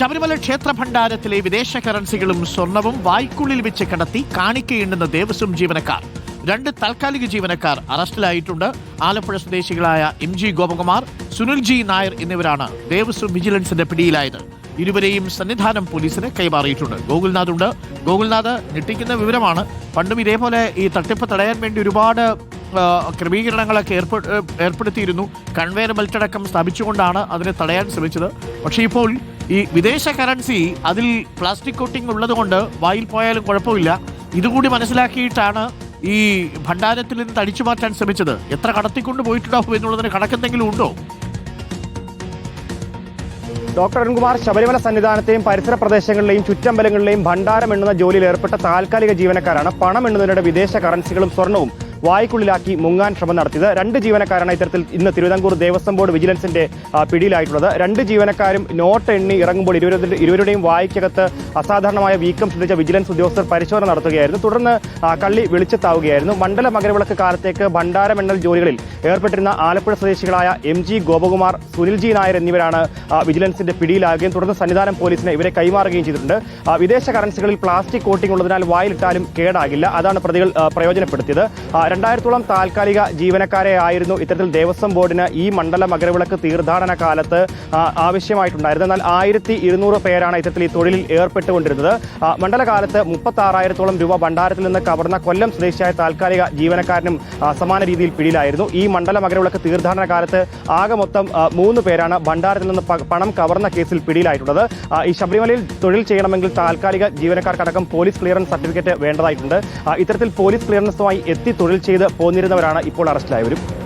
ശബരിമല ക്ഷേത്ര ഭണ്ഡാരത്തിലെ വിദേശ കറൻസികളും സ്വർണവും വായ്ക്കുള്ളിൽ വെച്ച് കണ്ടെത്തി കാണിക്കയുണ്ടെന്ന ദേവസ്വം ജീവനക്കാർ. രണ്ട് താൽക്കാലിക ജീവനക്കാർ അറസ്റ്റിലായിട്ടുണ്ട്. ആലപ്പുഴ സ്വദേശികളായ M G Gopakumar Sunil G Nair എന്നിവരാണ് ദേവസ്വം വിജിലൻസിന്റെ പിടിയിലായത്. ഇരുവരെയും സന്നിധാനം പോലീസിന് കൈമാറിയിട്ടുണ്ട്. ഗോകുൽനാഥ് ഉണ്ട് ഗോകുൽനാഥ് ഞെട്ടിക്കുന്ന വിവരമാണ്. പണ്ടും ഇതേപോലെ ഈ തട്ടിപ്പ് തടയാൻ വേണ്ടി ഒരുപാട് ക്രമീകരണങ്ങളൊക്കെ ഏർപ്പെടുത്തിയിരുന്നു. കൺവെയർ ബെൽറ്റ് അടക്കം സ്ഥാപിച്ചുകൊണ്ടാണ് അതിനെ തടയാൻ ശ്രമിച്ചത്. പക്ഷേ ഇപ്പോൾ ഈ വിദേശ കറൻസി അതിൽ പ്ലാസ്റ്റിക് കോട്ടിംഗ് ഉള്ളതുകൊണ്ട് വായിൽ പോയാലും കുഴപ്പമില്ല. ഇതുകൂടി മനസ്സിലാക്കിയിട്ടാണ് ഈ ഭണ്ഡാരത്തിൽ നിന്ന് തടിച്ചു മാറ്റാൻ ശ്രമിച്ചത്. എത്ര കടത്തിക്കൊണ്ട് പോയിട്ടുണ്ടാവും എന്നുള്ളതിന് കണക്കെന്തെങ്കിലും ഉണ്ടോ? ഡോക്ടർ അരുൺകുമാർ ശബരിമല സന്നിധാനത്തെയും പരിസര പ്രദേശങ്ങളിലെയും ചുറ്റമ്പലങ്ങളിലെയും ഭണ്ഡാരം എണ്ണുന്ന ജോലിയിൽ ഏർപ്പെട്ട താൽക്കാലിക ജീവനക്കാരാണ് പണം എണ്ണുന്നതിനിടെ വിദേശ കറൻസികളും സ്വർണവും വായ്ക്കുള്ളിലാക്കി മുങ്ങാൻ ശ്രമം നടത്തിയത് രണ്ട് ജീവനക്കാരാണ് ഇത്തരത്തിൽ ഇന്ന് തിരുവിതാംകൂർ ദേവസ്വം ബോർഡ് വിജിലൻസിന്റെ പിടിയിലായിട്ടുള്ളത്. രണ്ട് ജീവനക്കാരും നോട്ട് എണ്ണി ഇറങ്ങുമ്പോൾ ഇരുവരുടെ ഇരുവരുടെയും വായ്ക്കകത്ത് അസാധാരണമായ വീക്കം ശ്രദ്ധിച്ച വിജിലൻസ് ഉദ്യോഗസ്ഥർ പരിശോധന നടത്തുകയായിരുന്നു. തുടർന്ന് കള്ളി വിളിച്ചെത്താവുകയായിരുന്നു. മണ്ഡല മകരവിളക്ക് കാലത്തേക്ക് ഭണ്ഡാരം എണ്ണൽ ജോലികളിൽ ഏർപ്പെട്ടിരുന്ന ആലപ്പുഴ സ്വദേശികളായ M G Gopakumar Sunil G Nair എന്നിവരാണ് വിജിലൻസിന്റെ പിടിയിലാകുകയും തുടർന്ന് സന്നിധാനം പോലീസിന് ഇവരെ കൈമാറുകയും ചെയ്തിട്ടുണ്ട്. വിദേശ കറൻസികളിൽ പ്ലാസ്റ്റിക് കോട്ടിംഗ് ഉള്ളതിനാൽ വായിലിട്ടാലും കേടാകില്ല. അതാണ് പ്രതികൾ പ്രയോജനപ്പെടുത്തിയത്. രണ്ടായിരത്തോളം താൽക്കാലിക ജീവനക്കാരെ ആയിരുന്നു ഇത്തരത്തിൽ ദേവസ്വം ബോർഡിന് ഈ മണ്ഡല മകരവിളക്ക് തീർത്ഥാടന കാലത്ത് ആവശ്യമായിട്ടുണ്ടായിരുന്നത്. എന്നാൽ ആയിരത്തി ഇരുന്നൂറ് പേരാണ് ഇത്തരത്തിൽ ഈ തൊഴിലിൽ ഏർപ്പെട്ടുകൊണ്ടിരുന്നത്. മണ്ഡലകാലത്ത് മുപ്പത്തി ആറായിരത്തോളം രൂപ ഭണ്ഡാരത്തിൽ നിന്ന് കവർന്ന കൊല്ലം സ്വദേശിയായ താൽക്കാലിക ജീവനക്കാരനും സമാന രീതിയിൽ പിടിയിലായിരുന്നു. ഈ മണ്ഡല മകരവിളക്ക് തീർത്ഥാടന കാലത്ത് ആകെ മൊത്തം മൂന്ന് പേരാണ് ഭണ്ഡാരത്തിൽ നിന്ന് പണം കവർന്ന കേസിൽ പിടിയിലായിട്ടുള്ളത്. ഈ ശബരിമലയിൽ തൊഴിൽ ചെയ്യണമെങ്കിൽ താൽക്കാലിക ജീവനക്കാർക്കടക്കം പോലീസ് ക്ലിയറൻസ് സർട്ടിഫിക്കറ്റ് വേണ്ടതായിട്ടുണ്ട്. ഇത്തരത്തിൽ പോലീസ് ക്ലിയറൻസുമായി എത്തി തൊഴിൽ ചെയ്ത് പോന്നിരുന്നവരാണ് ഇപ്പോൾ അറസ്റ്റിലായവരും.